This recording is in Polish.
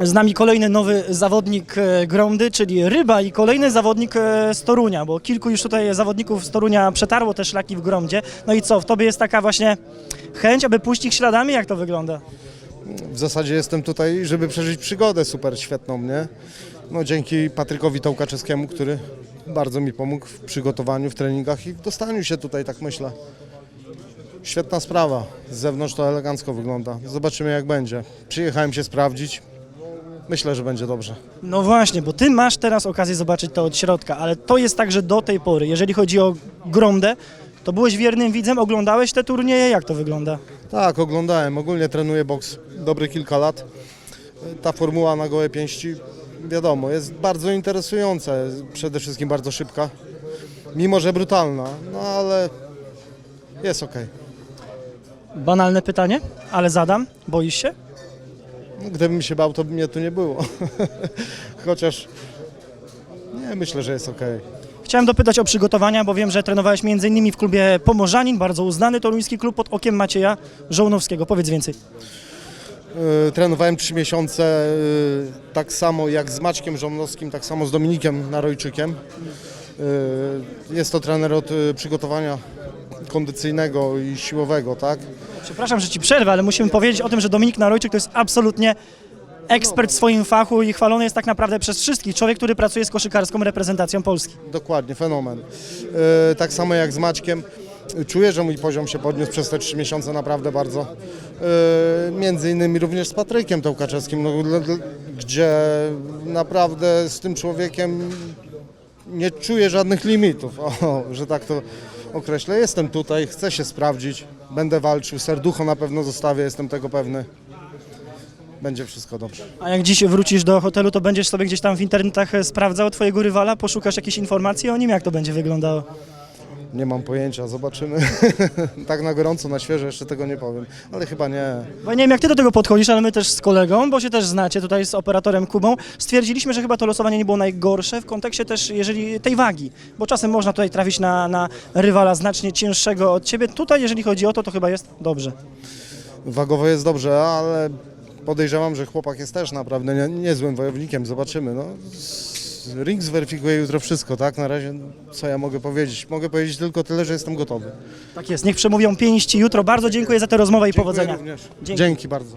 Z nami kolejny nowy zawodnik e, Gromdy, czyli Ryba i kolejny zawodnik e, z Torunia, bo kilku już tutaj zawodników z Torunia przetarło te szlaki w Gromdzie. No i co, w tobie jest taka właśnie chęć, aby pójść ich śladami? Jak to wygląda? W zasadzie jestem tutaj, żeby przeżyć przygodę super świetną, nie? No dzięki Patrykowi Tołkaczewskiemu, który bardzo mi pomógł w przygotowaniu, w treningach i w dostaniu się tutaj, tak myślę. Świetna sprawa. Z zewnątrz to elegancko wygląda. Zobaczymy jak będzie. Przyjechałem się sprawdzić. Myślę, że będzie dobrze. No właśnie, bo ty masz teraz okazję zobaczyć to od środka, ale to jest tak, że do tej pory, jeżeli chodzi o Gromdę, to byłeś wiernym widzem, oglądałeś te turnieje, jak to wygląda? Tak, oglądałem. Ogólnie trenuję boks dobre kilka lat. Ta formuła na gołe pięści, wiadomo, jest bardzo interesująca. Przede wszystkim bardzo szybka. Mimo, że brutalna, no ale jest okej. Banalne pytanie, ale zadam. Boisz się? Gdybym się bał, to by mnie tu nie było. Chociaż nie, myślę, że jest okej. Chciałem dopytać o przygotowania, bo wiem, że trenowałeś m.in. w klubie Pomorzanin, bardzo uznany toruński klub pod okiem Macieja Żołnowskiego. Powiedz więcej. Yy, Trenowałem trzy miesiące, yy, tak samo jak z Maćkiem Żomnowskim, tak samo z Dominikiem Narojczykiem. Yy, Jest to trener od yy, przygotowania kondycyjnego i siłowego, tak? Przepraszam, że ci przerwę, ale musimy powiedzieć o tym, że Dominik Narojczyk to jest absolutnie ekspert w swoim fachu i chwalony jest tak naprawdę przez wszystkich. Człowiek, który pracuje z koszykarską reprezentacją Polski. Dokładnie, fenomen. Yy, Tak samo jak z Maćkiem. Czuję, że mój poziom się podniósł przez te trzy miesiące naprawdę bardzo. Yy, Między innymi również z Patrykiem Tołkaczewskim, no, gdzie naprawdę z tym człowiekiem nie czuję żadnych limitów, o, że tak to określę. Jestem tutaj, chcę się sprawdzić, będę walczył, serducho na pewno zostawię, jestem tego pewny. Będzie wszystko dobrze. A jak dziś wrócisz do hotelu, to będziesz sobie gdzieś tam w internetach e, sprawdzał twojego rywala, poszukasz jakichś informacji o nim, jak to będzie wyglądało. Nie mam pojęcia, zobaczymy. tak na gorąco, na świeżo jeszcze tego nie powiem, ale chyba nie. Bo ja nie wiem, jak ty do tego podchodzisz, ale my też z kolegą, bo się też znacie tutaj z operatorem Kubą, stwierdziliśmy, że chyba to losowanie nie było najgorsze w kontekście też, jeżeli tej wagi, bo czasem można tutaj trafić na, na rywala znacznie cięższego od ciebie. Tutaj, jeżeli chodzi o to, to chyba jest dobrze. Wagowo jest dobrze, ale podejrzewam, że chłopak jest też naprawdę nie, niezłym wojownikiem. Zobaczymy. No. Ring zweryfikuje jutro wszystko, tak? Na razie co ja mogę powiedzieć? Mogę powiedzieć tylko tyle, że jestem gotowy. Tak jest, niech przemówią pięści jutro. Bardzo dziękuję za tę rozmowę i Dziękuję powodzenia. również. Dzięki. Dzięki bardzo.